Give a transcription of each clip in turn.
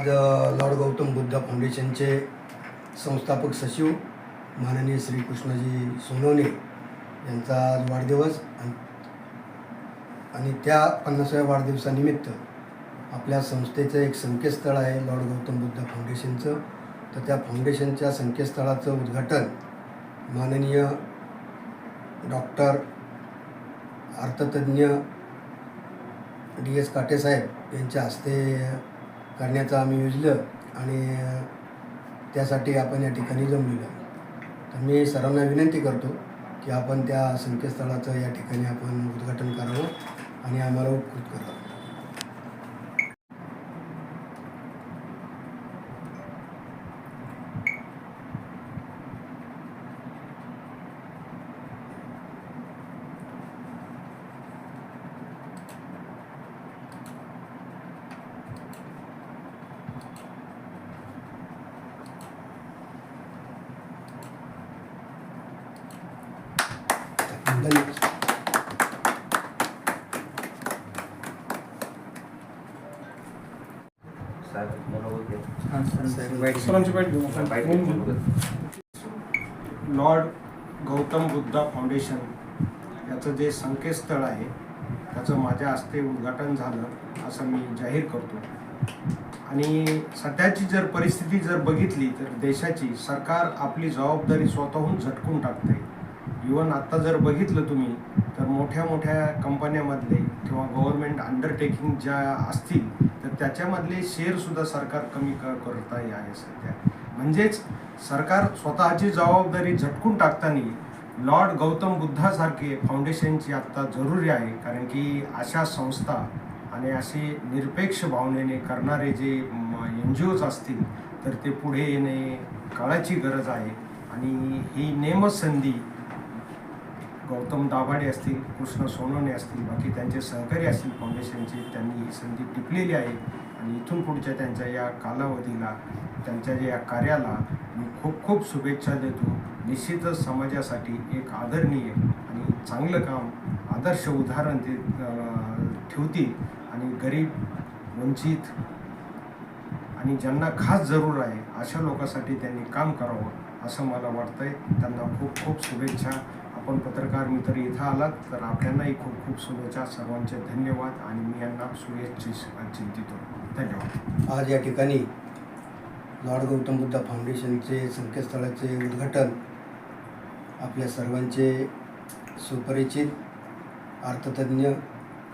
आज लॉर्ड गौतम बुद्ध फाउंडेशनचे संस्थापक सचिव माननीय श्री कृष्णजी सोनवणे यांचा आज वाढदिवस आणि- आणि त्या पन्नासाव्या वाढदिवसानिमित्त आपल्या संस्थेचं एक संकेतस्थळ आहे लॉर्ड गौतम बुद्ध फाउंडेशनचं. तर त्या फाउंडेशनच्या संकेतस्थळाचं उद्घाटन माननीय डॉक्टर अर्थतज्ञ डी एस काटेसाहेब यांच्या हस्ते करण्याचं आम्ही योजलं आणि त्यासाठी आपण या ठिकाणी जमलेलं तर मी सर्वांना विनंती करतो की आपण त्या संकेतस्थळाचं या ठिकाणी आपण उद्घाटन करावं आणि आम्हाला उपकृत करावं. धन्यवाद. लॉर्ड गौतम बुद्धा फाउंडेशन याचं जे संकेतस्थळ आहे त्याचं माझ्या हस्ते उद्घाटन झालं असं मी जाहीर करतो. आणि सध्याची जर परिस्थिती जर बघितली तर देशाची सरकार आपली जबाबदारी स्वतःहून झटकून टाकते. इवन आत्ता जर बघितलं तुम्ही तर मोठ्या मोठ्या कंपन्यामधले किंवा गव्हर्नमेंट अंडरटेकिंग ज्या असतील तर त्याच्यामधले शेअरसुद्धा सरकार कमी क करत आहे आहे सध्या. म्हणजेच सरकार स्वतःची जबाबदारी झटकून टाकताना लॉर्ड गौतम बुद्धासारखे फाउंडेशनची आत्ता जरुरी आहे. कारण की अशा संस्था आणि असे निरपेक्ष भावनेने करणारे जे एन जी ओज असतील तर ते पुढे येणे काळाची गरज आहे. आणि ही नेमसंधी गौतम दाभाडे असतील कृष्ण सोनवणे असतील बाकी त्यांचे सहकारी असतील फाउंडेशनचे त्यांनी ही संधी टिपलेली आहे. आणि इथून पुढच्या त्यांच्या या कालावधीला त्यांच्या या कार्याला मी खूप खूप शुभेच्छा देतो. निश्चितच समाजासाठी एक आदरणीय आणि चांगलं काम आदर्श उदाहरण ते ठेवतील. आणि गरीब वंचित आणि ज्यांना खास जरूर आहे अशा लोकांसाठी त्यांनी काम करावं असं मला वाटतंय. त्यांना खूप खूप शुभेच्छा. आपण पत्रकार मित्र इथं आलात तर आपल्यालाही खूप खूप शुभेच्छा. सर्वांचे धन्यवाद आणि मी यांना शुभेच्छा चिंतितो. धन्यवाद. आज या ठिकाणी लॉर्ड गौतम बुद्ध फाउंडेशनचे संकेतस्थळाचे उद्घाटन आपल्या सर्वांचे सुपरिचित अर्थतज्ञ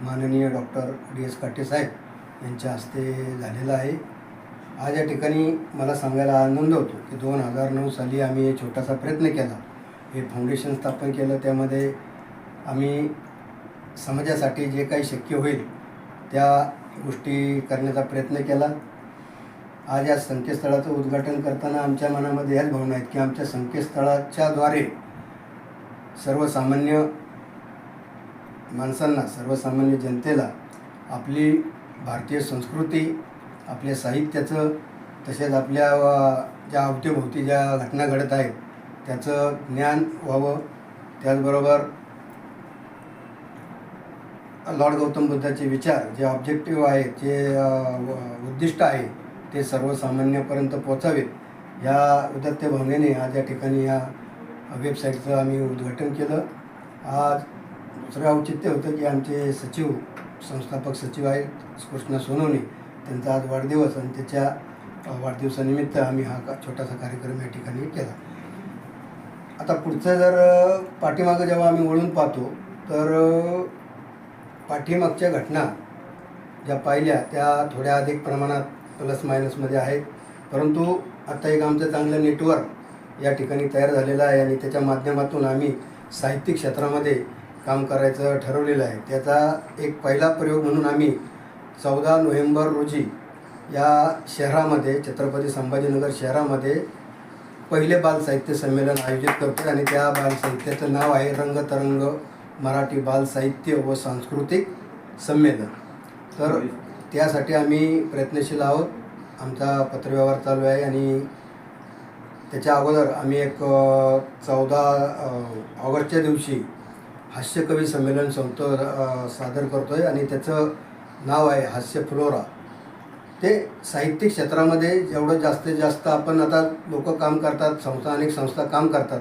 माननीय डॉक्टर डी एस काटेसाहेब यांच्या हस्ते झालेलं आहे. आज या ठिकाणी मला सांगायला आनंद होतो की दोन हजार नऊ साली आम्ही छोटासा प्रयत्न केला. हे फाउंडेशन स्थापन केलं त्यामध्ये आम्ही समाजासाठी जे काही शक्य होईल त्या गोष्टी करण्याचा प्रयत्न केला. आज या संकेतस्थळाचं उद्घाटन करताना आमच्या मनामध्ये याच भावना आहेत की आमच्या संकेतस्थळाच्याद्वारे सर्वसामान्य माणसांना सर्वसामान्य जनतेला आपली भारतीय संस्कृती आपल्या साहित्याचं तसेच आपल्या ज्या अवतीभोवती ज्या घटना घडत आहेत त्याचं ज्ञान व्हावं. त्याचबरोबर लॉर्ड गौतम बुद्धाचे विचार जे ऑब्जेक्टिव्ह आहेत जे उद्दिष्ट आहे ते सर्वसामान्यापर्यंत पोचावेत या उदत्त भावनेने आज या ठिकाणी या वेबसाईटचं आम्ही उद्घाटन केलं. आज दुसरं औचित्य होतं की आमचे सचिव संस्थापक सचिव आहेत कृष्णा सोनवणे. त्यांचा आज वाढदिवस आणि त्याच्या वाढदिवसानिमित्त आम्ही हा का छोटासा कार्यक्रम या ठिकाणी केला. आता पुढचं जर पाठीमागं जेव्हा आम्ही वळून पाहतो तर पाठीमागच्या घटना ज्या पाहिल्या त्या थोड्या अधिक प्रमाणात प्लस मायनसमध्ये आहेत. परंतु आता एक आमचं चांगलं नेटवर्क या ठिकाणी तयार झालेलं आहे आणि त्याच्या माध्यमातून आम्ही साहित्यिक क्षेत्रामध्ये काम करायचं ठरवलेलं आहे. त्याचा एक पहिला प्रयोग म्हणून आम्ही चौदा नोव्हेंबर रोजी या शहरामध्ये छत्रपती संभाजीनगर शहरामध्ये पहिले बाल साहित्य संमेलन आयोजित करतो आणि त्या बालसाहित्याचं नाव आहे रंगतरंग मराठी बाल साहित्य व सांस्कृतिक संमेलन. तर त्यासाठी आम्ही प्रयत्नशील आहोत. आमचा पत्रव्यवहार चालू आहे आणि त्याच्या अगोदर आम्ही एक चौदा ऑगस्टच्या दिवशी हास्यकवी संमेलन संपतो सादर करतो आहे आणि त्याचं नाव आहे हास्य फ्लोरा. ते साहित्यिक क्षेत्रामध्ये जेवढं जास्तीत जास्त आपण आता लोक काम करतात संस्था अनेक संस्था काम करतात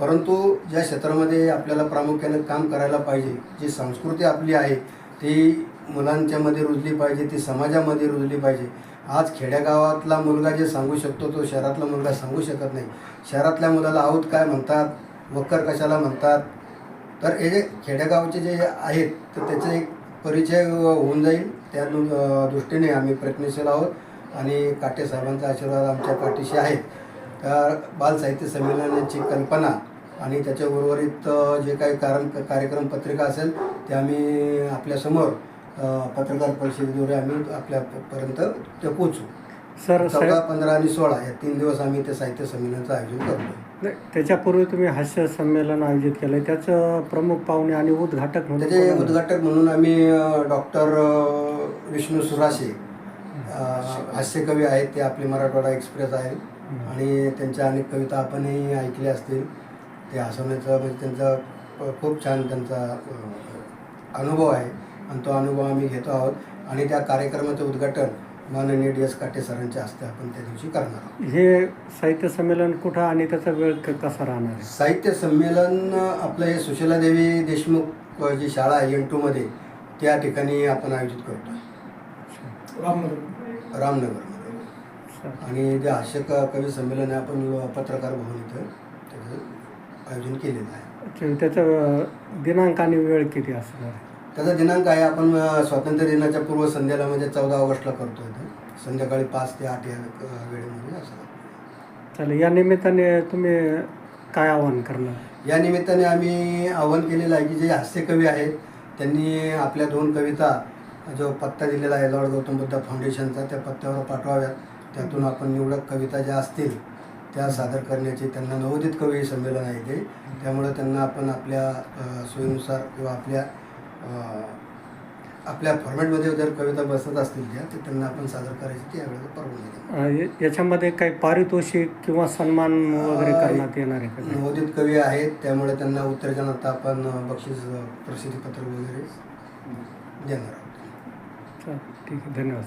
परंतु ज्या क्षेत्रामध्ये आपल्याला प्रामुख्याने काम करायला पाहिजे जी संस्कृती आपली आहे ती मुलांच्यामध्ये रुजली पाहिजे ती समाजामध्ये रुजली पाहिजे. आज खेड्यागावातला मुलगा जे सांगू शकतो तो शहरातला मुलगा सांगू शकत नाही. शहरातल्या मुलाला आहोत काय म्हणतात वक्कर कशाला म्हणतात? तर हे जे खेडेगावचे जे आहेत तर त्याचे एक परिचय होऊन जाईल. त्या दृष्टीने आम्ही प्रयत्नशील आहोत आणि काटे साहेबांचा आशीर्वाद आमच्या पाठीशी आहे. तर बाल साहित्य संमेलनाची कल्पना आणि त्याच्या उर्वरित जे काही कारण कार्यक्रम पत्रिका असेल ते आम्ही आपल्यासमोर पत्रकार परिषदेद्वारे आम्ही आपल्यापर्यंत ते पोचू सर चौदा पंधरा आणि सोळा या तीन दिवस आम्ही ते साहित्य संमेलनाचं आयोजन करतो नाही, त्याच्यापूर्वी तुम्ही हास्य संमेलन आयोजित केलं त्याचं प्रमुख पाहुणे आणि उद्घाटक म्हणून त्याचे कोण? उद्घाटक म्हणून आम्ही डॉक्टर विष्णू सुराशे अ, हास्यकवी आहेत ते आपले मराठवाडा एक्सप्रेस आहे आणि त्यांच्या अनेक कविता आपणही ऐकल्या असतील. ते हसवण्याचा म्हणजे त्यांचा खूप छान त्यांचा अ, अनुभव आहे. आणि तो अनुभव आम्ही घेतो आहोत. आणि त्या कार्यक्रमाचं उद्घाटन माननीय डी एस काटे सरांच्या हस्ते आपण त्या दिवशी करणार आहोत. हे साहित्य संमेलन कुठं आणि त्याचा वेळ क- कसा राहणार आहे? साहित्य संमेलन आपलं हे सुशीलादेवी देशमुख जी शाळा आहे एन टूमध्ये त्या ठिकाणी आपण आयोजित करतो. रामनगरमध्ये. सर, आणि जे हास्य क- कवी संमेलन आहे आपण पत्रकार भवन इथं त्याचं आयोजन केलेलं आहे. त्याचं दिनांक आणि वेळ किती असणार आहे? त्याचा दिनांक आहे आपण स्वातंत्र्य दिनाच्या पूर्व संध्येला म्हणजे चौदा ऑगस्टला करतो इथं संध्याकाळी पाच ते आठ या वेळेमध्ये असं चालेल. या निमित्ताने तुम्ही काय आवाहन करणार? या निमित्ताने आम्ही आवाहन केलेलं आहे की जे हास्यकवी आहेत त्यांनी आपल्या दोन कविता जो पत्ता दिलेला आहे लॉर्ड गौतम बुद्ध फाउंडेशनचा त्या पत्त्यावर पाठवाव्यात. त्यातून आपण निवडक कविता ज्या असतील त्या सादर करण्याची त्यांना नवोदित कवी संमेलन आहे ते. त्यामुळे त्यांना आपण आपल्या सोयीनुसार किंवा आपल्या आपल्या फॉर्मॅटमध्ये जर कविता बसत असतील त्या तर त्यांना आपण सादर करायची ती यावेळेला परवानगी देऊ. याच्यामध्ये काही पारितोषिक किंवा सन्मान वगैरे करण्यात येणार आहे नवोदित कवी आहेत त्यामुळे त्यांना उत्तेजनार्थ आपण बक्षीस प्रसिद्धीपत्र वगैरे देणार आहोत. ठीक आहे धन्यवाद.